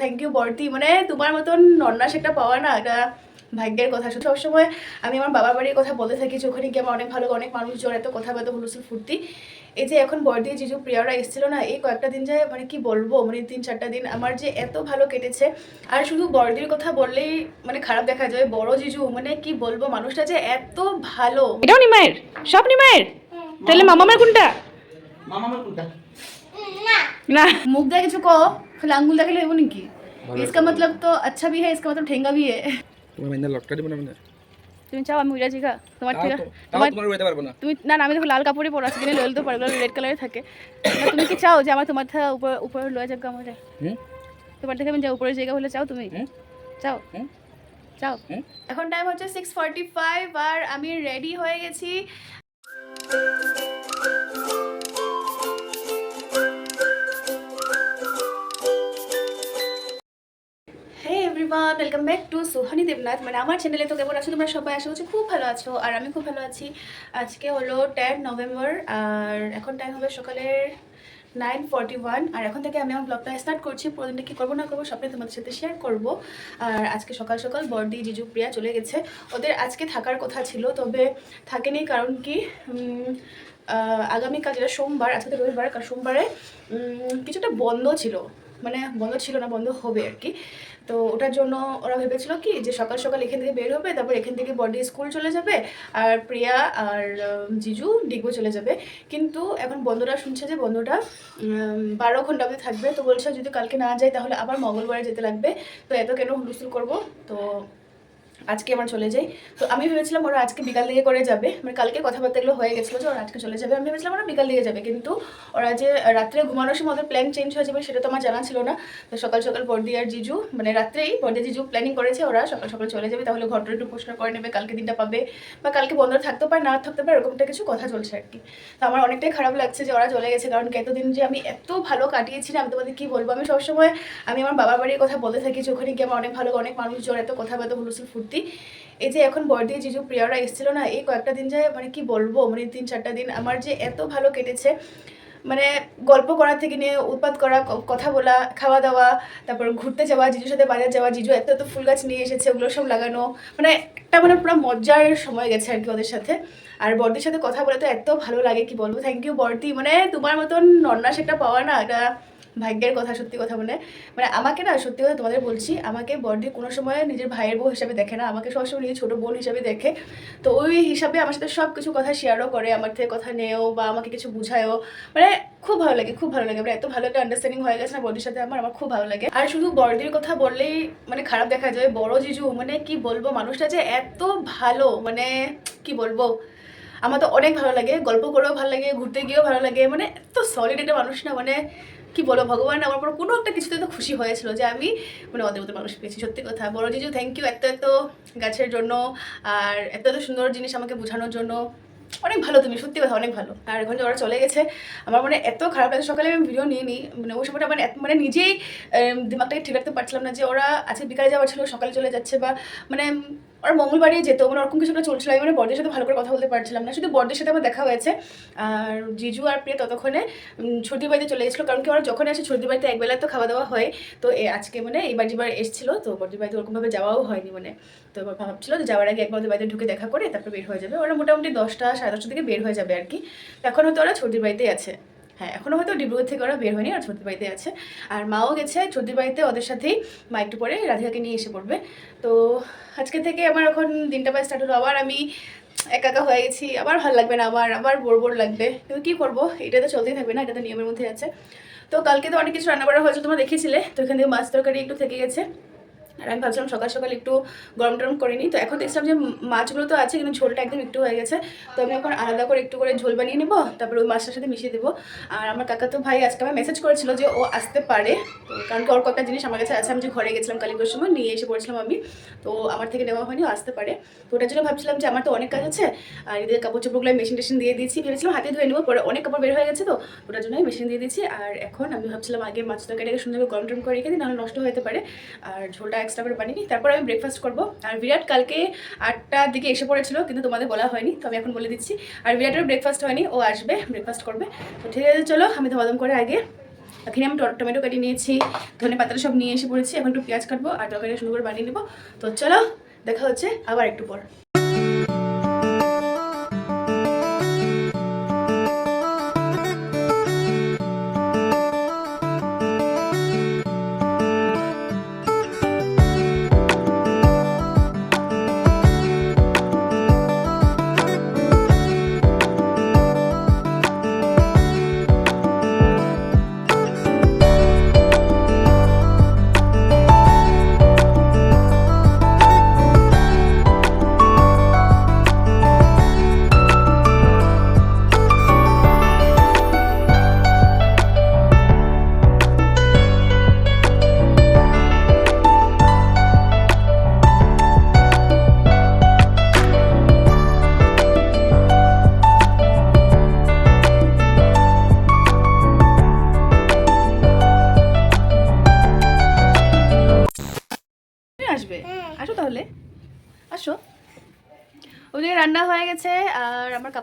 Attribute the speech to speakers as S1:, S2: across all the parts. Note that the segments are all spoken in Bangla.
S1: থ্যাংক ইউ বর্তি মানে তোমার মতন নন্নাস একটা পাওয়া না এটা ভাগ্যের কথা। শুধু সবসময় আমি আমার বাবার বাড়ির কথা বলতে থাকি যে ওখানে গিয়ে আমার অনেক ভালো অনেক মানুষজন এত কথা বলতে হুলুসুল ফুর্তি। এই যে এখন বর্দি জিজু প্রিয়ারা এসেছিল না এই কয়েকটা দিন যায় মানে কি বলব মানে তিন চারটা দিন আমার যে এত ভালো কেটেছে। আর শুধু বর্দির কথা বললেই মানে খারাপ দেখা যায় বড় জিজু মানে কি বলব মানুষটা যে এত ভালো।
S2: এটাও নিমায়ের সব নিমায়ের তাহলে মামামার কোনটা?
S3: মামার কোনটা?
S2: না।
S1: মুখ দিয়ে কিছু কো খালি আঙ্গুল দেখালে হইব নাকি इसका मतलब तो अच्छा भी है इसका मतलब ठेंगा भी है
S4: তোমার মাইনা লটকা দিব না মানে
S1: তুমি চাও আমি উড়া জিগা তোমার
S4: তাও
S1: থেকে
S4: তো- তাও
S1: তোমার
S4: তোমার উড়াতে পারবো না
S1: তুমি না না আমি দেখো লাল কাপড়ে পরা আছে কিনে লইলে তো পারবে রেড কালারে থাকে না, তুমি কি চাও যে আমার তোমার থেকে উপর উপরে লয়ে যাক আমার
S4: হুম
S1: তোমার থেকে আমি যা উপরে জায়গা হলে চাও তুমি
S4: হুম?
S1: চাও
S4: হুম?
S1: চাও
S4: হুম?
S1: এখন টাইম হচ্ছে সিক্স ফর্টি ফাইভ আর আমি রেডি হয়ে গেছি Everyone welcome back to Sohani Debnath মানে আমার চ্যানেলে তো কেমন আছো? তোমরা সবাই আশা করছি খুব ভালো আছো, আর আমি খুব ভালো আছি। আজকে হলো টেন নভেম্বর আর এখন টাইম হবে সকালের নাইন ফর্টি ওয়ান আর এখন থেকে আমি আমার ব্লগটা স্টার্ট করছি। প্রতিদিনটা কী করব না করব সবটাই তোমাদের সাথে শেয়ার করব। আর আজকে সকাল সকাল বর্দি, জিজু, প্রিয়া চলে গেছে। ওদের আজকে থাকার কথা ছিল, তবে থাকেনি কারণ কি আগামীকাল যেটা সোমবার, আজকে রবিবার কাল সোমবারে কিছুটা বন্ধ ছিল। মানে বন্ধ ছিল না, বন্ধ হবে আর কি। তো ওটার জন্য ওরা ভেবেছিল কি যে সকাল সকাল এখান থেকে বের হবে, তারপর এখান থেকে বডি স্কুল চলে যাবে আর প্রিয়া আর জিজু ডিগবো চলে যাবে। কিন্তু এখন বন্ধুরা শুনছে যে বন্ধুটা বারো ঘণ্টা অবধি থাকবে। তো বলছে যদি কালকে না যায় তাহলে আবার মঙ্গলবারে যেতে লাগবে। তো এত কেন হুলুস্তুল করব? তো আজকে আমার চলে যাই। তো আমি ভেবেছিলাম ওরা আজকে বিকাল দিকে করে যাবে। মানে কালকে কথাবার্তাগুলো হয়ে গেছিল যে ওরা আজকে চলে যাবে। আমি ভেবেছিলাম ওরা বিকাল দিকে যাবে। কিন্তু ওরা যে রাত্রে ঘুমানোর সময় ওদের প্ল্যান চেঞ্জ হয়ে যাবে সেটা তো আমার জানা ছিল না। তো সকাল সকাল বর্দি আর জিজু মানে রাত্রেই বর্দি জিজু প্ল্যানিং করেছে ওরা সকাল সকাল চলে যাবে। তাহলে ঘরটা একটু পরিষ্কার করে নেবে, কালকে দিনটা পাবে বা কালকে বন্ধ থাকতে পারে, না থাকতে পারে, এরকমটা কিছু কথা চলছে আর কি। তো আমার অনেকটাই খারাপ লাগছে যে ওরা চলে গেছে। কারণ এতদিন যে আমি এত ভালো কাটিয়েছি না, আমি তোমাদের কি বলব? আমি সবসময়, আমি আমার বাবার বাড়ির কথা বলতে থাকি যে ওখানে গিয়ে আমার অনেক ভালো, অনেক মানুষজন, এত কথা বলতে হুলুসুল ফুর্তি এই যে এখন বর্দি জিজু প্রিয়ারা এসেছিল না, এই কয়েকটা দিন যায় মানে কি বলব মানে তিন চারটা দিন আমার যে এত ভালো কেটেছে। মানে গল্প করা থেকে নিয়ে উৎপাত করা কথা বলা, খাওয়া দাওয়া, তারপর ঘুরতে যাওয়া, জিজুর সাথে বাজার যাওয়া, জিজু এত এত ফুল গাছ নিয়ে এসেছে, ওগুলো সব লাগানো। মানে একটা মানে পুরো মজার সময় গেছে আর কি ওদের সাথে। আর বর্দির সাথে কথা বলে তো এত ভালো লাগে, কি বলব। থ্যাংক ইউ বর্দি। মানে তোমার মতন নন্নাস একটা পাওয়া না এটা ভাগ্যের কথা, সত্যি কথা মানে মানে আমাকে না, সত্যি কথা তোমাদের বলছি, আমাকে বর্দি কোনো সময় নিজের ভাইয়ের বউ হিসাবে দেখে না, আমাকে সবসময় নিজের ছোটো বোন হিসাবে দেখে। তো ওই হিসাবে আমার সাথে সব কিছু কথা শেয়ারও করে, আমার থেকে কথা নেও বা আমাকে কিছু বুঝায়ও। মানে খুব ভালো লাগে, খুব ভালো লাগে। মানে এত ভালো একটা আন্ডারস্ট্যান্ডিং হয়ে গেছে না বর্দির সাথে, আমার আমার খুব ভালো লাগে। আর শুধু বর্দির কথা বললেই মানে খারাপ দেখা যায়, বড় জিজু মানে কি বলব মানুষটা যে এত ভালো মানে কি বলব? আমার তো অনেক ভালো লাগে, গল্প করেও ভালো লাগে, ঘুরতে গিয়েও ভালো লাগে মানে এত সলিড একটা মানুষ না মানে কি বলো ভগবান আমার পর কোনো একটা কিছুতে তো খুশি হয়েছিল যে আমি মানে ওদের মতো মানুষ পেয়েছি, সত্যি কথা। বড় জিজু থ্যাংক ইউ এত এত গাছের জন্য আর এত এত সুন্দর জিনিস আমাকে বোঝানোর জন্য। অনেক ভালো তুমি, সত্যি কথা, অনেক ভালো। আর এখন যে ওরা চলে গেছে, আমার মানে এত খারাপ লাগছে। সকালে আমি ভিডিও নিয়ে নিই মানে ওই সময়টা মানে মানে নিজেই দিমাগটাকে ঠিক রাখতে পারছিলাম না যে ওরা আজকে বিকালে যাওয়ার ছিল, সকালে চলে যাচ্ছে বা মানে ওরা মঙ্গলবারে যেত মানে ওরকম কিছু একটা চলছিল। আমি মানে বর্দের সাথে ভালো করে কথা বলতে পারছিলাম না। শুধু বর্দের সাথে আমার দেখা হয়েছে। আর জিজু আর প্রিয়া ততক্ষণে ছর্দি বাড়িতে চলে গেছিল। কারণ কি ওরা যখন আসে ছর্দি বাড়িতে একবেলা তো খাওয়া দাওয়া হয়। তো আজকে মানে এইবার যেবার এসেছিল, তো বর্দির বাড়িতে ওরকমভাবে যাওয়াও হয়নি মানে। তো এবার ভাবছিল যে যাওয়ার আগে একবার বাড়িতে ঢুকে দেখা করে তারপর বের হয়ে যাবে। ওরা মোটামুটি দশটা, সাড়ে দশটা থেকে বের হয়ে যাবে আর কি। এখন হয়তো ওরা ছর্দির বাড়িতেই আছে। হ্যাঁ এখনও হয়তো ডিব্রুগড় থেকে ওরা বের হয়নি আর ছর্দির বাড়িতে আছে। আর মাও গেছে ছর্দির বাড়িতে ওদের সাথেই মা একটু পরে রাধিকাকে নিয়ে এসে পড়বে। তো আজকে থেকে আমার এখন দিনটা পায় স্টার্ট হলো। আবার আমি একা একা হয়ে গেছি, আবার ভালো লাগবে না, আবার আবার বোর বোর লাগবে। কিন্তু কী করব? এটা তো চলতেই থাকবে না, এটা তো নিয়মের মধ্যে আছে। তো কালকে তো অনেক কিছু রান্না করা হয়েছে তোমরা দেখেছিলে তো এখান থেকে মাছ তরকারি একটু থেকে গেছে। আর আমি ভাবছিলাম সকাল সকাল একটু গরম টরম করে নিই। তো এখন দেখছিলাম যে মাছগুলো তো আছে, কিন্তু ঝোলটা একদম একটু হয়ে গেছে। তো আমি এখন আলাদা করে একটু করে ঝোল বানিয়ে নেব, তারপরে ওই মাছটার সাথে মিশিয়ে দেবো। আর আমার কাকা তো ভাই আজকে আমার মেসেজ করেছিল যে ও আসতে পারে। কারণ কি ওর কয়েকটা জিনিস আমার কাছে আছে, আমি যে ঘরে গেছিলাম কালীপুর সময়, নিয়ে এসে পড়েছিলাম আমি। তো আমার থেকে নেওয়া হয়নি আসতে পারে। তো ওটার জন্য ভাবছিলাম যে আমার তো অনেক কাজ আছে, আর এদের কাপড় চোপড়গুলো মেশিন টেশিন দিয়ে দিয়েছি। ভেবেছিলাম হাতে ধুয়ে নেব, পরে অনেক কাপড় বের হয়ে গেছে তো, ওটার জন্য মেশিন দিয়ে দিয়েছি। আর এখন আমি ভাবছিলাম আগে মাছ তরকারিটাকে সুন্দরভাবে গরম টরম করে রেখে দিই, নাহলে নষ্ট হতে পারে। আর ঝোলটা এক্সট্রা করে বানিয়ে নিই। তারপর আমি ব্রেকফাস্ট করব। আর বিরাট কালকে আটটার দিকে এসে পড়েছিল, কিন্তু তোমাদের বলা হয়নি, তো আমি এখন বলে দিচ্ছি। আর বিরাটের ব্রেকফাস্ট হয়নি, ও আসবে ব্রেকফাস্ট করবে। তো ঠিক আছে, চলো, আমি ধমাধম করে আগে এখানে আমি টমেটো কেটে নিয়েছি, ধনে পাতাটা সব নিয়ে এসে পড়েছি, এখন একটু পেঁয়াজ কাটবো, আর তরকারিটা শুরু করে বানিয়ে নেব। তো চলো, দেখা হচ্ছে আবার একটু পর।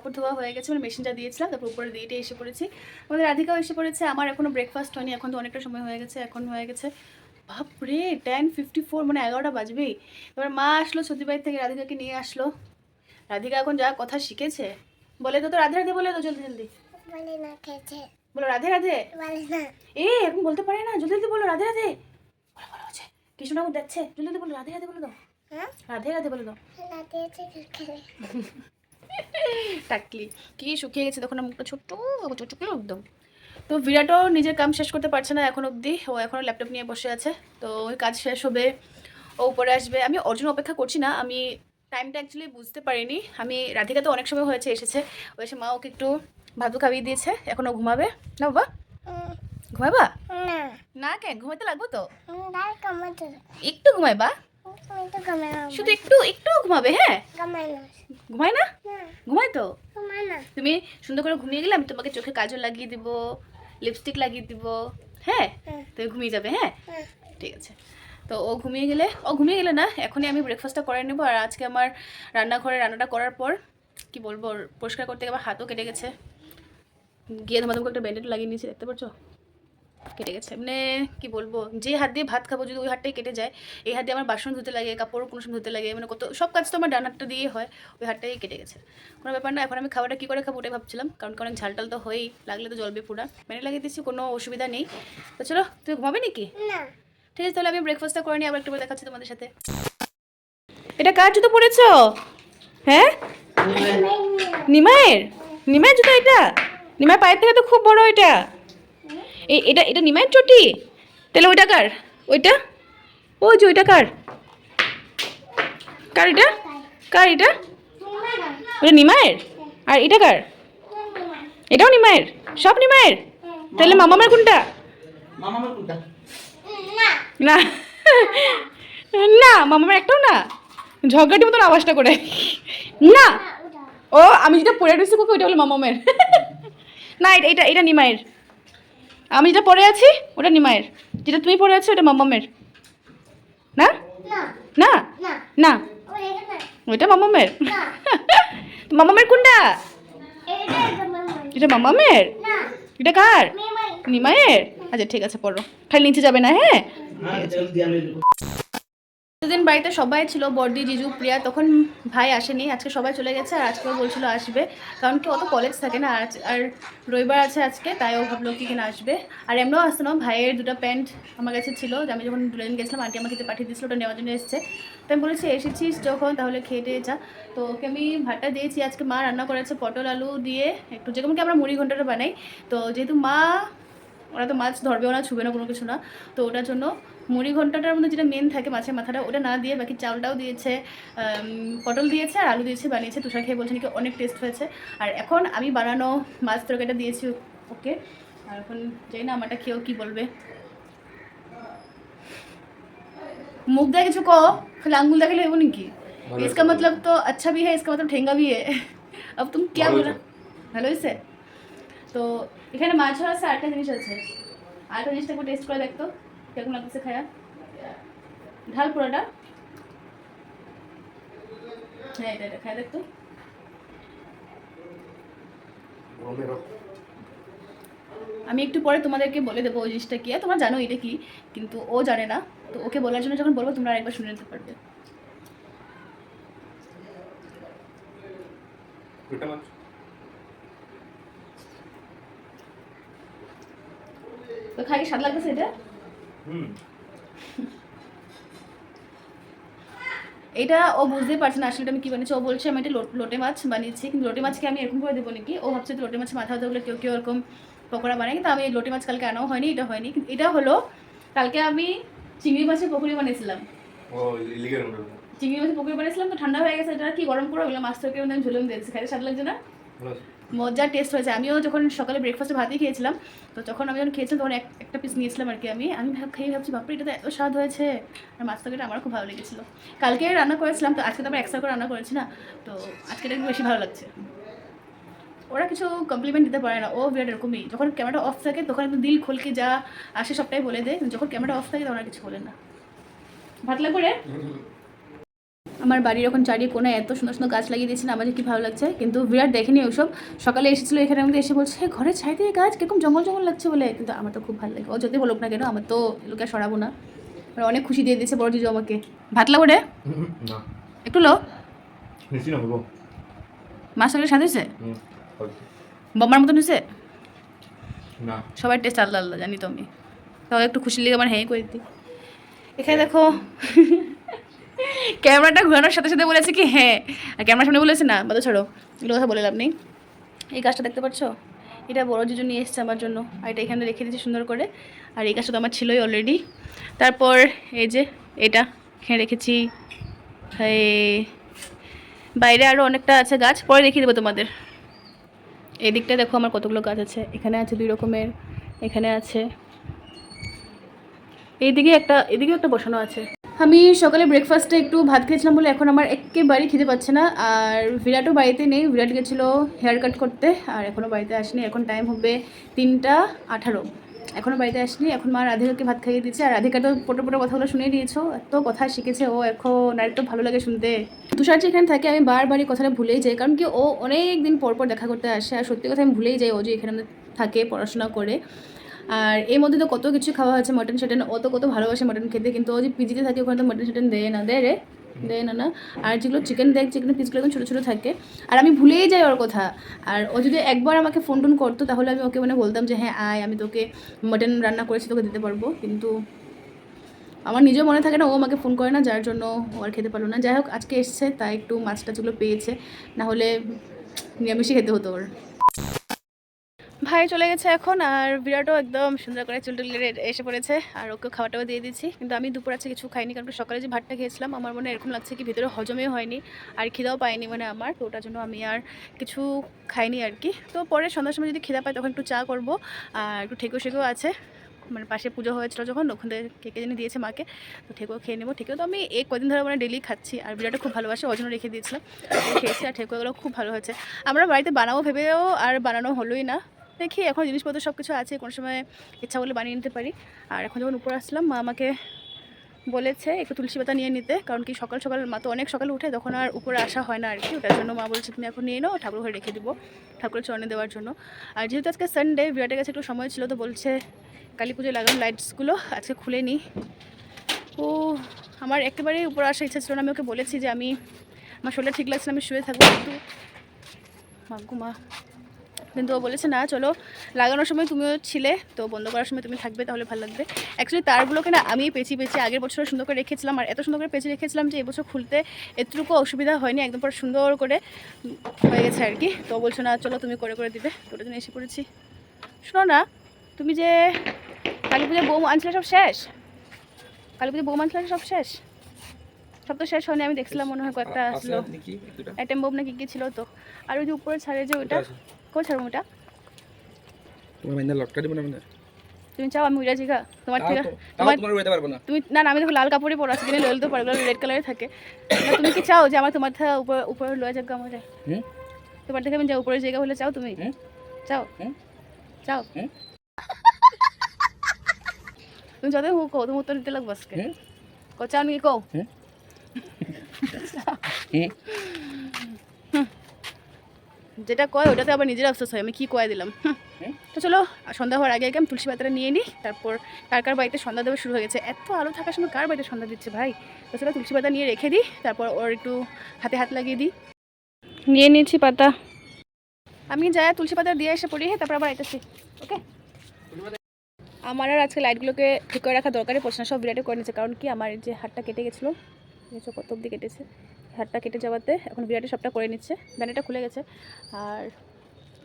S1: কাপড় ধোয়া হয়ে গেছে মানে মেশিনটা দিয়েছিলাম তারপর উপরে দিয়েটে এসে পড়েছি। আমাদের রাধিকাও এসে পড়েছে আমার এখনও ব্রেকফাস্ট হয়নি এখন তো অনেকটা সময় হয়ে গেছে এখন হয়ে গেছে বাপরে টেন ফিফটি ফোর মানে এগারোটা বাজবেই এবার মা আসলো সতীবাড়ি থেকে রাধিকাকে নিয়ে আসলো। রাধিকা এখন যা কথা শিখেছে বলে তো তো রাধে রাধে বলে তো জলদি জলদি।
S3: বলে না খেয়েছে।
S1: বলো রাধে রাধে?
S3: বলে না।
S1: এ এখন বলতে পারে না জলদি জলদি বলো রাধে রাধে। বলো বলো হচ্ছে কৃষ্ণ ঠাকুর দেখছে জলদি বলো রাধে রাধে বলে দাও।
S3: হ্যাঁ?
S1: রাধে রাধে বলে দাও। টাকলি কি শুকিয়ে গেছে তখন মুখটা ছোট্ট ছোট্ট করে একদম। তো বিরাটও নিজের কাম শেষ করতে পারছে না এখন অবধি। ও এখনও ল্যাপটপ নিয়ে বসে আছে। তো ওই কাজ শেষ হবে ও উপরে আসবে। আমি ওর জন্য অপেক্ষা করছি না আমি টাইমটা অ্যাকচুয়ালি বুঝতে পারিনি। আমি রাধিকা তো অনেক সময় হয়েছে এসেছে। ও এসে মা ওকে একটু ভাত খাইয়ে দিয়েছে। এখন ও ঘুমাবে। না বাবা? ঘুমাবা?
S3: না
S1: না কেন? ঘুমাতে লাগবো তো? একটু ঘুমাইবা? শুধু একটু একটু ঘুমাবে হ্যাঁ?
S3: কমে না?
S1: না ঘুমাই তো? তুমি সুন্দর করে ঘুমিয়ে গেলে আমি তোমাকে চোখে কাজল লাগিয়ে দিব লিপস্টিক লাগিয়ে দিব হ্যাঁ?
S3: হ্যাঁ।
S1: তুমি ঘুমিয়ে যাবে হ্যাঁ?
S3: হ্যাঁ।
S1: ঠিক আছে। তো ও ঘুমিয়ে গেলে ও ঘুমিয়ে গেলে না এখনই আমি ব্রেকফাস্টটা করে নেব। আর আজকে আমার রান্নাঘরে রান্নাটা করার পর কি বলব পরিষ্কার করতে গিয়ে আমার হাতও কেটে গেছে। গিয়ে তোমাদের একটা ব্যান্ডেড লাগিয়ে নিয়েছি দেখতে পাচ্ছ? কেটে গেছে। মানে কি বলব? যে হাত দিয়ে ভাত খাব যদি ওই হাতটাই কেটে যায় এই হাত দিয়ে আমার বাসন ধুতে লাগে কাপড় কোনো সময় ধুতে লাগে মানে কত সব কাজ তো আমার ডান হাতটা দিয়েই হয় ওই হাতটাই কেটে গেছে। কোনো ব্যাপার না এখন আমি খাবারটা কী করে খাব ওটাই ভাবছিলাম কারণ কি অনেক ঝাল টাল তো হয়েই লাগলে তো জলবে পুরা। মেনে লাগিয়ে দিচ্ছি কোনো অসুবিধা নেই। তো চলো তুই ঘুমাবে নাকি?
S3: না।
S1: ঠিক আছে তাহলে আমি ব্রেকফাস্টটা করে নিই আবার একটু দেখাচ্ছি তোমাদের সাথে। এটা কার জুতো পরেছো? হ্যাঁ? নিমায়ের নিমায়ের জুতো এটা? নিমায়ের পায়ের থেকে তো খুব বড় এটা। এটা এটা নিমায়ের চটি? তাহলে ওইটা কার? ওইটা? ওই যে ওইটা কার? কার এটা? কার এটা? ওটা নিমায়ের আর এটা কার? এটাও নিমায়ের সব নিমায়ের তাহলে মামামার কোনটা? না। না মামামার একটাও না। ঝগড়াটি মতন আওয়াজটা করে। না। ও আমি যেটা পরে রয়েছি ওইটা হলো মামামের না এটা এটা এটা নিমায়ের আমি যেটা পরে আছি ওটা নিমায়ের যেটা তুমি পরে আছো ওটা মামামের। না?
S3: না।
S1: না?
S3: না।
S1: না?
S3: ওই না।
S1: ওইটা মামামের।
S3: না।
S1: মামামের কোনটা?
S3: এটা
S1: মামামের। এটা কার? নিমায়ের আচ্ছা ঠিক আছে পড়ো খালি নিচে যাবে না হ্যাঁ? দিন বাড়িতে সবাই ছিল, বর্দি, জিজু, প্রিয়া, তখন ভাই আসেনি, আজকে সবাই চলে গেছে আর আজকেও বলছিল আসবে। কারণ কি, অত কলেজ থাকে না আর আর রবিবার আছে আজকে, তাই ও ভাবলো কি কিনা আসবে। আর এমনিও আসতো না, ভাইয়ের দুটো প্যান্ট আমার কাছে ছিল, যে আমি যখন দুদিন গেছিলাম আন্টি আমাকে পাঠিয়ে দিয়েছিল, ওটা নেওয়ার জন্য এসেছে। তো আমি বলেছি, এসেছিস যখন, তাহলে খেয়ে টেয়ে যা। তো ওকে আমি ভাতটা দিয়েছি, আজকে মা রান্না করেছে পটল আলু দিয়ে, একটু যেমন কি আমরা মুড়ি ঘন্টাটা বানাই। তো যেহেতু মা, ওরা তো মাছ ধরবেও না ছুবে না কোনো কিছু না, তো ওটার জন্য মুড়ি ঘন্টাটার মধ্যে যেটা মেন থাকে মাছের মাথাটা ওটা না দিয়ে বাকি চাউলটাও দিয়েছে আম, পটল দিয়েছে আর আলু দিয়েছে বানিয়েছে তুষার খেয়ে বলছে নাকি অনেক টেস্ট হয়েছে আর এখন আমি বানানো মাছ তরকারিটা দিয়েছি ওকে আর এখন জানি না আমারটা খেয়েও কি বলবে মুখ দেয় কিছু কো খালি আঙ্গুল দেখালে হবো নাকি
S4: ভালো
S1: इसका मतलब तो अच्छा भी है इसका मतलब ठेंगा भी है अब तुम क्या
S4: ভালো
S1: बोला ভালো হয়েছে তো এখানে মাছও আছে আরেকটা জিনিস আছে আরেকটা জিনিসটা একটু টেস্ট করে দেখতো কেমন লাগতেছে খায়া? ঢাল পুরোটা। হ্যাঁ এটা এটা খায়া দেখতো আমি একটু পরে তোমাদেরকে বলে দেবো ওই জিনিসটা কি। আর তোমরা জানো এটা কি কিন্তু ও জানে না। তো ওকে বলার জন্য যখন বলব তোমরা আরেকবার শুনে নিতে পারবে। তো খাই স্বাদ লাগতেছে এটা? এটা ও বুঝতেই পারছে না আসলে আমি কি বানিয়েছি? ও বলছে আমি এটা লোটে মাছ বানিয়েছি কিন্তু লোটে মাছকে আমি এরকম করে দেবো নাকি? ও ভাবছে লোটে মাছ মাথা হতে কেউ কেউ এরকম পকোড়া বানায় কিন্তু আমি লোটে মাছ কালকে আনাও হয়নি এটা হয়নি। কিন্তু এটা হলো কালকে আমি চিংড়ি মাছের পকোড়ি বানিয়েছিলাম। চিংড়ি মাছের পকোড়ি বানিয়েছিলাম তো ঠান্ডা হয়ে গেছে এটা কি গরম করে ওগুলো মাছ তরকারি মধ্যে আমি ঝুলে দিয়েছি খাইতে স্বাদ লাগছে না। মজার টেস্ট হয়েছে। আমিও যখন সকালে ব্রেকফাস্টে ভাতই খেয়েছিলাম, তো যখন আমি যখন খেয়েছিলাম তখন এক- একটা পিস নিয়েছিলাম আর কি আমি। আমি খেয়ে ভাবছি, বাপরে এটা এত স্বাদ হয়েছে। আর মাছ তরকারিটা আমার খুব ভালো লেগেছিলো। কালকে রান্না করেছিলাম, তো আজকে তো আবার এক্সট্রা করে রান্না করেছি না, তো আজকে এটা একটু বেশি ভালো লাগছে। ওরা কিছু কমপ্লিমেন্ট দিতে পারে না, ও বিরাট এরকমই। যখন ক্যামেরাটা অফ থাকে, তখন একদম দিল খোলকে যা আসে সবটাই বলে দেয় যখন ক্যামেরাটা অফ থাকে, তখন আর কিছু বলে না। ভাত লাগবে রে আমার বাড়ির এখন চারিয়ে কোনায় এত সুন্দর সুন্দর গাছ লাগিয়ে দিয়েছে না আমার কি ভালো লাগছে? কিন্তু বিরাট দেখেনি ওসব। সকালে এসেছিল এখানে আমাদের এসে বলছে "হে, ঘরের ছাই দিয়ে গাছ কীরকম জঙ্গল জঙ্গল লাগছে বলে। কিন্তু আমার তো খুব ভালো লাগে। ও যদি বলুক না কেন আমার তো লোকে সরাবো না। অনেক খুশি দিয়ে দিয়েছে বড় জিজু আমাকে। ভাত লাগো রে? একটু লো মাছ তরকারি স্বাদ হয়েছে? বোমার মতন হয়েছে?
S4: না।
S1: সবার টেস্ট আলাদা আলাদা জানি তো আমি। তাও একটু খুশি লেগে আমার হ্যাঁ করে দিই। এখানে দেখো ক্যামেরাটা ঘোরানোর সাথে সাথে বলেছে কি হ্যাঁ। আর ক্যামেরার সামনে বলেছে, না, বাদু ছাড়ো। এগুলো কথা বলে লাভ নেই। এই গাছটা দেখতে পাচ্ছ? এটা বড় জিজু নিয়ে এসছে আমার জন্য। আর এটা এখানে রেখে দিয়েছি সুন্দর করে। আর এই গাছটা তো আমার ছিলই অলরেডি তারপর এই যে এটা এখানে রেখেছি। বাইরে আরও অনেকটা আছে গাছ। পরে দেখিয়ে দেবো তোমাদের। এই এদিকটা দেখো আমার কতগুলো গাছ আছে। এখানে আছে দুই রকমের, এখানে আছে। এইদিকে একটা এদিকে একটা বসানো আছে। আমি সকালে ব্রেকফাস্টে একটু ভাত খেয়েছিলাম বলে এখন আমার একেবারে খিদে পাচ্ছে না। আর বিরাটও বাড়িতে নেই। বিরাট গেছিল হেয়ার কাট করতে, আর এখনও বাড়িতে আসেনি। এখন টাইম হবে তিনটা আঠারো। এখনও বাড়িতে আসেনি। এখন মা রাধিকাকে ভাত খাইয়ে দিচ্ছে আর রাধিকা তো পোটো পোটো কথাগুলো শুনে দিয়েছ। এত কথা শিখেছে ও এখন, আর একটু ভালো লাগে শুনতে। তুষার যেখানে থাকে, আমি বারবার এই কথাটা ভুলেই যাই। কারণ কি ও অনেক দিন পর পর দেখা করতে আসে। আর সত্যি কথা আমি ভুলেই যাই ও যে এখানে থাকে, পড়াশোনা করে। আর এর মধ্যে তো কত কিছু খাওয়া হয়েছে মটন শাটন ও তো কত ভালোবাসে মটন খেতে, কিন্তু ও যে পিজিতে থাকে ওখানে তো মটন শাটন দেয় না, দেয় রে, দেয় না না। আর যেগুলো চিকেন দেয় চিকেনের পিসগুলো একদম ছোটো ছোটো থাকে। আর আমি ভুলেই যাই ওর কথা। আর ও যদি একবার আমাকে ফোন টোন করতো, তাহলে আমি ওকে মানে বলতাম যে হ্যাঁ আয়, আমি তোকে মটন রান্না করেছি, তোকে দিতে পারব। কিন্তু আমার নিজেও মনে থাকে না, ও আমাকে ফোন করে না, যার জন্য ও আর খেতে পারল না। যাই হোক, আজকে এসছে, তাই একটু মাছ টাছগুলো পেয়েছে। না হলে নিরামিষই খেতে হতো ওর। ভাই চলে গেছে এখন, আর বিরাটও একদম সুন্দর করে চুল টুল এসে পড়েছে, আর ওকে খাওয়াটাও দিয়ে দিচ্ছি। কিন্তু আমি দুপুর আছে কিছু খাইনি, কারণ সকালে যে ভাতটা খেয়েছিলাম, আমার মনে এরকম লাগছে কি ভিতরে হজমই হয়নি, আর খিদাও পাইনি মানে আমার, তো ওটার জন্য আমি আর কিছু খাইনি আর কি। তো পরে সন্ধ্যার সময় যদি খিদা পাই তখন একটু চা করব, আর একটু ঠেকো শেকো আছে। মানে পাশে পুজো হয়েছিল যখন ওখান থেকে কে কে জানি দিয়েছে মাকে, তো ঠেকো খেয়ে নেব। ঠেকেও তো আমি এই কদিন ধরে মানে ডেলি খাচ্ছি, আর বিরাটও খুব ভালোবাসে, ওই জন্য রেখে দিয়েছিলাম। খেয়েছি, আর ঠেকুয়াগুলো খুব ভালো হয়েছে। আমরা বাড়িতে বানাবো ভেবেও আর বানানো হলোই না। দেখি, এখন জিনিসপত্র সব কিছু আছে, কোনো সময় ইচ্ছা করলে বানিয়ে নিতে পারি। আর এখন যখন উপরে আসলাম, মা আমাকে বলেছে একটু তুলসী পাতা নিয়ে নিতে, কারণ কি সকাল সকাল, মা তো অনেক সকালে উঠে, তখন আর উপরে আসা হয় না আর কি, ওটার জন্য মা বলছে, তুমি এখন নিয়ে নাও ঠাকুর ঘরে রেখে দিব, ঠাকুরের চরণে দেওয়ার জন্য। আর যেহেতু আজকে সানডে বিরাটের কাছে একটু সময় ছিল, তো বলছে, কালী পুজোয় লাগানো লাইটসগুলো আজকে খুলে নিই ও, আমার একেবারেই উপরে আসার ইচ্ছা ছিল না, আমি ওকে বলেছি যে আমি, আমার শরীরটা ঠিক লাগছে না, আমি শুয়ে থাকব একটু মাগু মা কিন্তু ও বলেছে না চলো। লাগানোর সময় তুমিও ছিলে তো বন্ধ করার সময় তুমি থাকবে তাহলে ভালো লাগবে। অ্যাকচুয়ালি তারগুলোকে না আমি পেঁচি পেঁচি আগের বছর সুন্দর করে রেখেছিলাম আর এত সুন্দর করে পেঁচে রেখেছিলাম যে এবছর খুলতে এতটুকু অসুবিধা হয়নি একদম পর সুন্দর করে হয়ে গেছে আর কি। তো বলছো না চলো তুমি করে করে দিবে। তো ওটার জন্য এসে পড়েছি। শোনো না তুমি যে কালী পুজোর বউ আনছিলে সব শেষ? কালী পুজোর বউ আনছিলে সব শেষ? সব তো শেষ হয়নি আমি দেখছিলাম মনে হয় কয়েকটা আসলো অ্যাটেম বোম নাকি কি ছিল তো? আর ওই যে উপরে ছাড়ে যে ওইটা কই ছাড়বো
S4: তোমার মাইন্দা লটকা দিব না মানে?
S1: তুমি চাও আমি উড়া জিগা তোমার
S4: তাও
S1: থেকে তোমার
S4: তোমার উড়াতে পারব না।
S1: তুমি না না আমি দেখো লাল কাপড়ে পরা আছে কিনে লইলে তো পারবে রেড কালারে থাকে। তুমি কি চাও যে আমার তোমার থেকে উপরে উপরে লয়ে যাক আমার তোমার থেকে আমি যা উপরে জায়গা হলে চাও তুমি? চাও? চাও? তুমি যতই হোক কও তুমি উত্তর দিতে লাগবো আজকে? কো চাও নাকি?
S4: হুম?
S1: যেটা কয় ওটাতে আবার নিজের আফসোস হয় আমি কি কয়ে দিলাম? তো চলো সন্ধ্যা হওয়ার আগে আগে আমি তুলসী পাতাটা নিয়ে নিই তারপর কার কার বাড়িতে সন্ধ্যা দেওয়া শুরু হয়ে গেছে? এত আলো থাকার সময় কার বাড়িতে সন্ধ্যা দিচ্ছে ভাই? তো চলো তুলসী পাতা নিয়ে রেখে দিই তারপর ওর একটু হাতে হাত লাগিয়ে দিই।
S2: নিয়ে নিয়েছি পাতা।
S1: আমি যাই তুলসী পাতা দিয়ে এসে পড়ি হ্যাঁ তারপর আবার আইতেছি ওকে? আমার আর আজকে লাইটগুলোকে ঠিক করে রাখা দরকারই পড়ছে না সব বিরাটে করে নিচ্ছে কারণ কি আমার যে হাতটা কেটে গেছিল কত অব্দি কেটেছে। হাতটা কেটে যাওয়াতে এখন বিরাটে সবটা করে নিচ্ছে, ব্যানারটা খুলে গেছে। আর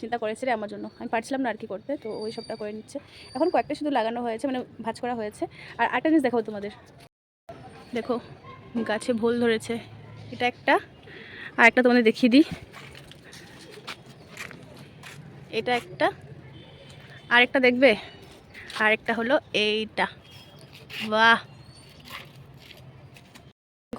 S1: চিন্তা করেছে রে আমার জন্য। আমি পারছিলাম না আর কি করতে, তো ওই সবটা করে নিচ্ছে। এখন কয়েকটা শুধু লাগানো হয়েছে মানে ভাজ করা হয়েছে। আর একটা জিনিস দেখাবো তোমাদের। দেখো, গাছে ভোল ধরেছে। এটা একটা। আর একটা তোমাদের দেখিয়ে দিই। এটা একটা। আরেকটা দেখবে? আরেকটা হলো এইটা। বাহ!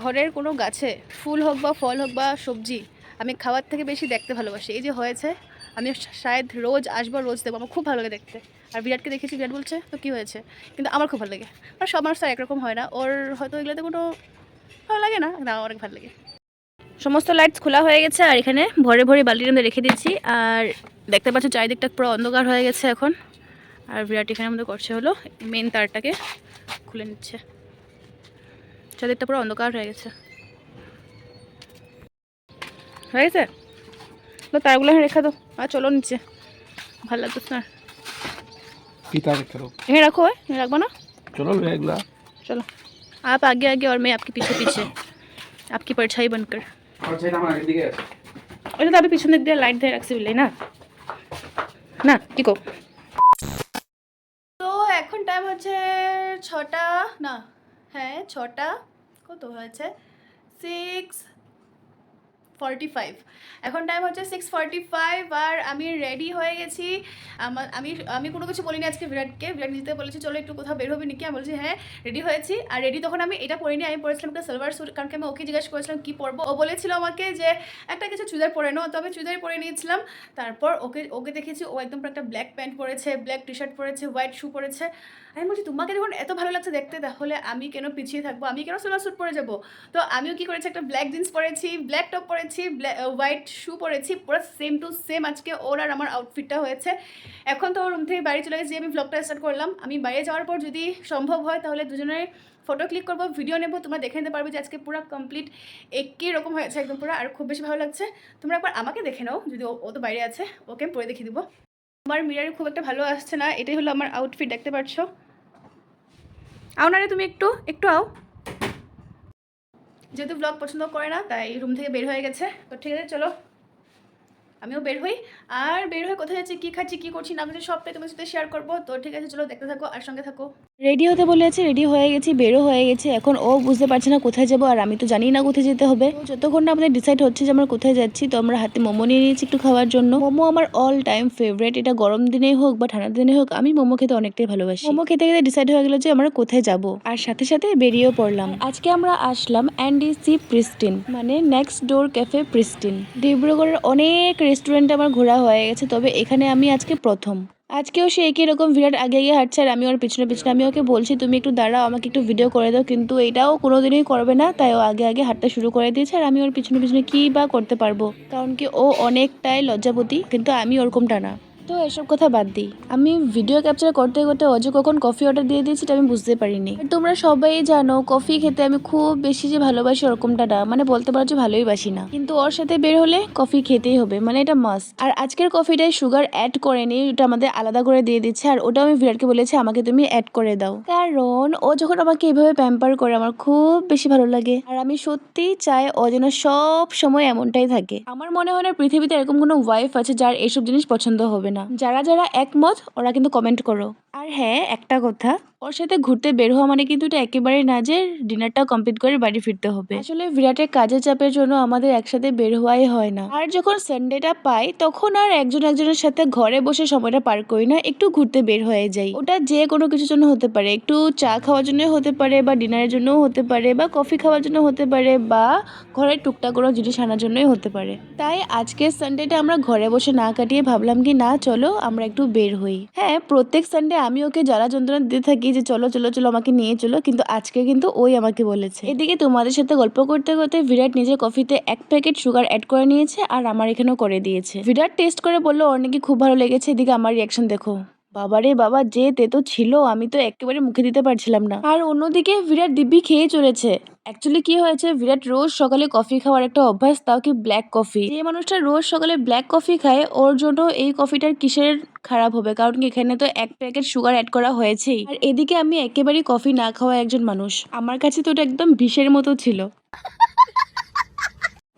S1: ঘরের কোনো গাছে, ফুল হোক বা ফল হোক বা সবজি, আমি খাওয়ার থেকে বেশি দেখতে ভালোবাসি। এই যে হয়েছে, আমি শায়দ রোজ আসব, রোজ দেবো আমার খুব ভালো লাগে দেখতে। আর বিরাটকে দেখেছি, বিরাট বলছে, তো কী হয়েছে? কিন্তু আমার খুব ভালো লাগে। আর সব মানুষ তো একরকম হয় না। ওর হয়তো এগুলোতে কোনো ভালো লাগে না না, অনেক ভালো লাগে। সমস্ত লাইটস খোলা হয়ে গেছে, আর এখানে ভরে ভরে বালির মধ্যে রেখে দিয়েছি। আর দেখতে পাচ্ছ, চারিদিকটা পুরো অন্ধকার হয়ে গেছে এখন। আর বিরাট এখানে আমাদের করছে হলো মেন তারটাকে খুলে নিচ্ছে। চারিদিকটা পুরো অন্ধকার হয়ে গেছে হয়ে গেছে তো তারগুলো এখানে রেখে দো আর চলো নিচে ভালো লাগতেছে না
S4: কি তার চলো
S1: এখানে রাখো এ, এখানে রাখবো না
S4: চলো এগুলা
S1: चलो आप आगे आगे और मैं आपके पीछे पीछे आपकी परछाई बनकर
S4: আমার চাইটা আমার আগের দিকে আছে
S1: ওটা তো আমি পিছন দিক দিয়ে লাইট দিয়ে রাখছি বুঝলি না না কি কো তো এখন টাইম হচ্ছে ছটা না হ্যাঁ ছটা কত হয়েছে সিক্স ফর্টি ফাইভ এখন টাইম হচ্ছে সিক্স ফর্টি ফাইভ আর আমি রেডি হয়ে গেছি। আমার আমি আমি কোনো কিছু বলিনি আজকে বিরাটকে। বিরাট নিজেতে বলেছি, চলো একটু কোথাও বের হবে নাকি? আমি বলছি হ্যাঁ রেডি হয়েছি। আর রেডি তখন আমি এটা পরিনি আমি পরেছিলাম একটা সালোয়ার স্যুট কারণ কি আমি ওকে জিজ্ঞাসা করেছিলাম, কী পরবো? ও বলেছিল আমাকে যে একটা কিছু চুড়িদার পরে নাও। তো আমি চুড়িদার পরে নিয়েছিলাম। তারপর ওকে ওকে দেখেছি, ও একদম একটা ব্ল্যাক প্যান্ট পরেছে ব্ল্যাক টি শার্ট পরেছে হোয়াইট শু পরেছে। আমি বলছি, তোমাকে যখন এত ভালো লাগছে দেখতে। তাহলে আমি কেন পিছিয়ে থাকব? আমি কেন সালোয়ার স্যুট পরে যাব? তো আমিও কি করেছি, একটা ব্ল্যাক জিন্স পরেছি ব্ল্যাক টপ পরেছি হোয়াইট শু পরেছি, পুরো সেম টু সেম আজকে ওর আর আমার আউটফিটটা হয়েছে। এখন তো রুম থেকে বাড়ি চলে গেছি, আমি ব্লগটা স্টার্ট করলাম। আমি বাইরে যাওয়ার পর যদি সম্ভব হয় তাহলে দুজনের ফটো ক্লিক করব ভিডিও নেব, তোমরা দেখে নিতে পারবে যে আজকে পুরো কমপ্লিট একই রকম হয়েছে একদম পুরো, আর খুব বেশি ভালো লাগছে। তোমরা একবার আমাকে দেখে নাও, যদি ও- তো বাইরে আছে, ওকে আমি পরে দেখিয়ে দিব। আমার মিরারে খুব একটা ভালো আসছে না, এটাই হলো আমার আউটফিট দেখতে পাচ্ছ? আও না রে তুমি একটু একটু আও। যেহেতু ব্লগ পছন্দ করে না, তাই রুম থেকে বের হয়ে গেছে। তো ঠিক আছে, চলো। আমিও বের হই। আর বের হয়ে কোথায় যাচ্ছি, কী খাচ্ছি, কী করছি, না করছি সবটাই তোমার সাথে শেয়ার করব। তো ঠিক আছে, চলো, দেখতে থাকো, আর সঙ্গে থাকো।
S2: রেডি হতে বলেছে রেডি হয়ে গেছি, বেরো হয়ে গেছে, এখন ও বুঝতে পারছে না কোথায় যাব, আর আমি তো জানি না কোথায় যেতে হবে। যতক্ষণ না আমাদের ডিসাইড হচ্ছে যে আমরা কোথায় যাচ্ছি, তো আমরা হাতে মোমো নিয়ে নিয়েছি একটু খাওয়ার জন্য। মোমো আমার অল টাইম ফেভারিট এটা গরম দিনে হোক বা ঠান্ডা দিনে হোক, আমি মোমো খেতে অনেকটাই ভালোবাসি। মোমো খেতে খেতে ডিসাইড হয়ে গেলো যে আমরা কোথায় যাব, আর সাথে সাথে বেরিয়েও পড়লাম। আজকে আমরা আসলাম অ্যান্ডিসি প্রিস্টিন মানে নেক্সট ডোর ক্যাফে প্রিস্টিন ডিব্রুগড়ের অনেক রেস্টুরেন্ট আমার ঘোরা হয়ে গেছে, তবে এখানে আমি আজকে প্রথম। আজকেও সে একই রকম বিরাট আগে গিয়ে হাঁটছে আর আমি ওর পিছনে পিছনে, আমি ওকে বলছি, তুমি একটু দাঁড়াও, আমাকে একটু ভিডিও করে দাও। কিন্তু এটাও কোনোদিনই করবে না, তাই ও আগে আগে হাঁটতে শুরু করে দিয়েছে আর আমি ওর পিছনে পিছনে কী বা করতে পারব? কারণ কি ও অনেকটাই লজ্জাপতি কিন্তু আমি ওরকমটা না। তো এসব কথা বাদ দিই। আমি ভিডিও ক্যাপচার করতে করতে অজু কখন কফি অর্ডার দিয়ে দিয়েছি এটা আমি বুঝতে পারিনি। তোমরা সবাই জানো কফি খেতে আমি খুব বেশি যে ভালোবাসি ওরকমটা না মানে বলতে পারো যে ভালোই বাসি না। কিন্তু ওর সাথে বের হলে কফি খেতেই হবে মানে এটা মাস্ট আর আজকের কফিটায় সুগার অ্যাড করেনি ওটা আমাদের আলাদা করে দিয়ে দিচ্ছে, আর ওটা আমি বিরাটকে বলেছি, আমাকে তুমি অ্যাড করে দাও। কারণ ও যখন আমাকে এভাবে প্যাম্পার করে, আমার খুব বেশি ভালো লাগে। আর আমি সত্যিই চাই ও যেন সব সময় এমনটাই থাকে। আমার মনে হয় না পৃথিবীতে এরকম কোনো ওয়াইফ আছে যার এসব জিনিস পছন্দ হবে না। যারা যারা একমত ওরা কিন্তু কমেন্ট করো। আর হ্যাঁ একটা কথা ওর সাথে ঘুরতে বের হওয়া মানে কিন্তু এটা একেবারে না যে ডিনারটা কমপ্লিট করে বাড়ি ফিরতে হবে। আসলে বিরাটের কাজের চাপের জন্য আমাদের একসাথে বের হওয়াই হয় না। আর যখন সানডেটা পাই, তখন আর একজন একজনের সাথে ঘরে বসে সময়টা পার করি না, একটু ঘুরতে বের হয়ে যাই। ওটা যে কোনো কিছুর জন্য হতে পারে, একটু চা খাওয়ার জন্য হতে পারে বা ডিনারের জন্যও হতে পারে বা কফি খাওয়ার জন্য হতে পারে বা ঘরের টুকটাক কোনো জিনিস আনার জন্যই হতে পারে। তাই আজকের সানডেটা আমরা ঘরে বসে না কাটিয়ে ভাবলাম কি, না, চলো আমরা একটু বের হই। হ্যাঁ প্রত্যেক সানডে আমি ওকে জ্বালা যন্ত্রণা দিতে থাকি যে চলো চলো চলো আমাকে নিয়ে চলো, কিন্তু আজকে কিন্তু ওই আমাকে বলেছে। এদিকে তোমাদের সাথে গল্প করতে করতে বিরাট নিজের কফিতে এক প্যাকেট সুগার অ্যাড করে নিয়েছে আর আমার এখানেও করে দিয়েছে। বিরাট টেস্ট করে বলল ওর নাকি খুব ভালো লেগেছে। এদিকে আমার রিয়াকশন দেখো। বাবারে বাবা, যে তেতো ছিল, আমি তো একেবারে মুখে দিতে পারছিলাম না। আর অন্যদিকে বিরাট দিব্যি খেয়ে চলেছে। অ্যাকচুয়ালি কি হয়েছে বিরাট রোজ সকালে কফি খাওয়ার একটা অভ্যাস, তাও কি ব্ল্যাক কফি? যে মানুষটা রোজ সকালে ব্ল্যাক কফি খায়, ওর জন্য এই কফিটার কিসের খারাপ হবে? কারণ কি এখানে তো এক প্যাকেট সুগার অ্যাড করা হয়েছেই। আর এদিকে আমি একেবারেই কফি না খাওয়া একজন মানুষ। আমার কাছে তো ওটা একদম বিষের মতো ছিল।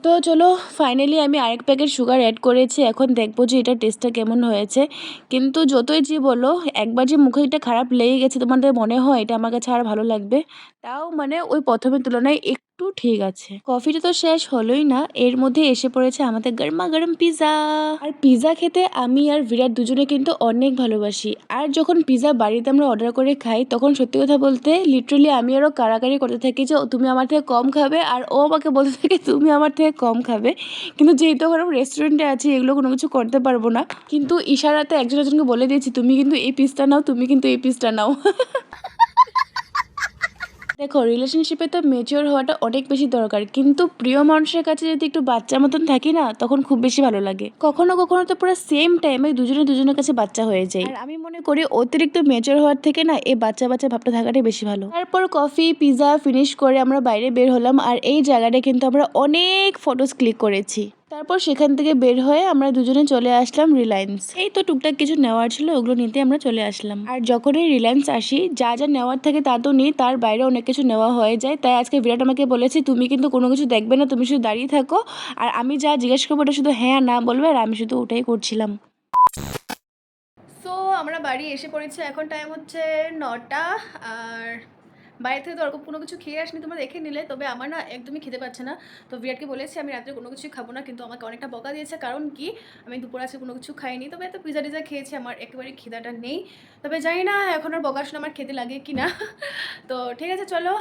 S2: তো চলো ফাইনালি আমি আরেক প্যাকেট সুগার অ্যাড করেছি। এখন দেখব যে এটা টেস্টটা কেমন হয়েছে। কিন্তু যতই যে বলো, একবার যে মুখে এটা খারাপ লেগে গেছে তোমাদের মনে হয়, এটা আমার কাছে আর ভালো লাগবে। তাও মানে ওই প্রথমের তুলনায় একটু ঠিক আছে। কফিটা তো শেষ হলোই না এর মধ্যে এসে পড়েছে আমাদের গরমা গরম পিৎজা আর পিৎজা খেতে আমি আর বিরাট দুজনে কিন্তু অনেক ভালোবাসি। আর যখন পিৎজা বাড়িতে আমরা অর্ডার করে খাই তখন সত্যি কথা বলতে লিটারালি আমি আরও কারাকারি করতে থাকি যে "ও, তুমি আমার থেকে কম খাবে। আর ও আমাকে বলতে থাকে তুমি আমার থেকে কম খাবে। কিন্তু যেহেতু এখন আমি রেস্টুরেন্টে আছি এগুলো কোনো কিছু করতে পারব না। কিন্তু ইশারাতে একজন একজনকে বলে দিয়েছি তুমি কিন্তু এই পিসটা নাও তুমি কিন্তু এই পিসটা নাও। দেখো রিলেশনশিপে তো মেচিওর হওয়াটা অনেক বেশি দরকার। কিন্তু প্রিয় মানুষের কাছে যদি একটু বাচ্চা মতন থাকি না, তখন খুব বেশি ভালো লাগে। কখনো কখনো তো পুরো সেম টাইমে দুজনে দুজনের কাছে বাচ্চা হয়ে যায়। আর আমি মনে করি অতিরিক্ত মেচিওর হওয়ার থেকে না, এই বাচ্চা বাচ্চা ভাবটা থাকাটাই বেশি ভালো। তারপর কফি পিৎজা ফিনিশ করে আমরা বাইরে বের হলাম। আর এই জায়গাটা কিন্তু আমরা অনেক ফটোস ক্লিক করেছি। তারপর সেখান থেকে বের হয়ে আমরা দুজনে চলে আসলাম রিলায়েন্স এই তো টুকটাক কিছু নেওয়ার ছিল ওগুলো নিতে আমরা চলে আসলাম। আর যখনই রিলায়েন্স আসি যা যা নেওয়ার থাকে তা তো নিই তার বাইরে অনেক কিছু নেওয়া হয়ে যায়। তাই আজকে বিরাট আমাকে বলেছে তুমি কিন্তু কোনো কিছু দেখবে না তুমি শুধু দাঁড়িয়ে থাকো। আর আমি যা জিজ্ঞেস করব ওটা শুধু হ্যাঁ না বলবে আর আমি শুধু ওটাই করছিলাম।
S1: সো আমরা বাড়ি এসে পড়েছি এখন টাইম হচ্ছে নটা আর বাইরে থেকে তো ওরকম কোনো কিছু খেয়ে আসনি, তোমরা দেখে নিলে, তবে আমার না একদমই খেতে পারছে না। তো বিরাটকে বলেছি, আমি রাত্রে কোনো কিছু খাব না, কিন্তু আমাকে অনেকটা বকা দিয়েছে। কারণ কি? আমি দুপুর আছে কোনো কিছু খাইনি, তবে এত পিজা টিজা খেয়েছি, আমার একেবারে খিদাটা নেই। তবে জানি না, এখন আর বকা শুনে আমার খেতে লাগে কি না। তো ঠিক আছে, চলো।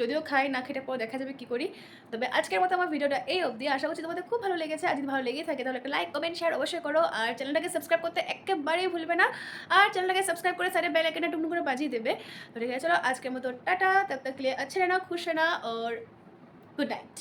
S1: যদিও খাই, না খেটে পর, দেখা যাবে কী করি। তবে আজকের মতো আমার ভিডিওটা এই অবধি। আশা করছি তোমাদের খুব ভালো লেগেছে। আর যদি ভালো লেগে থাকে, তাহলে একটা লাইক কমেন্ট শেয়ার অবশ্যই করো। আর চ্যানেলটাকে সাবস্ক্রাইব করতে একেবারেই ভুলবে না। আর চ্যানেলটাকে সাবস্ক্রাইব করে সাইডে বেল আইকনটা টুকটুক করে বাজিয়ে দেবে। তো ঠিক আছে, চলো আজকের মতো টাটা। তব তক লিয়ে আচ্ছা রেনা খুশ রেনা ওর গুড নাইট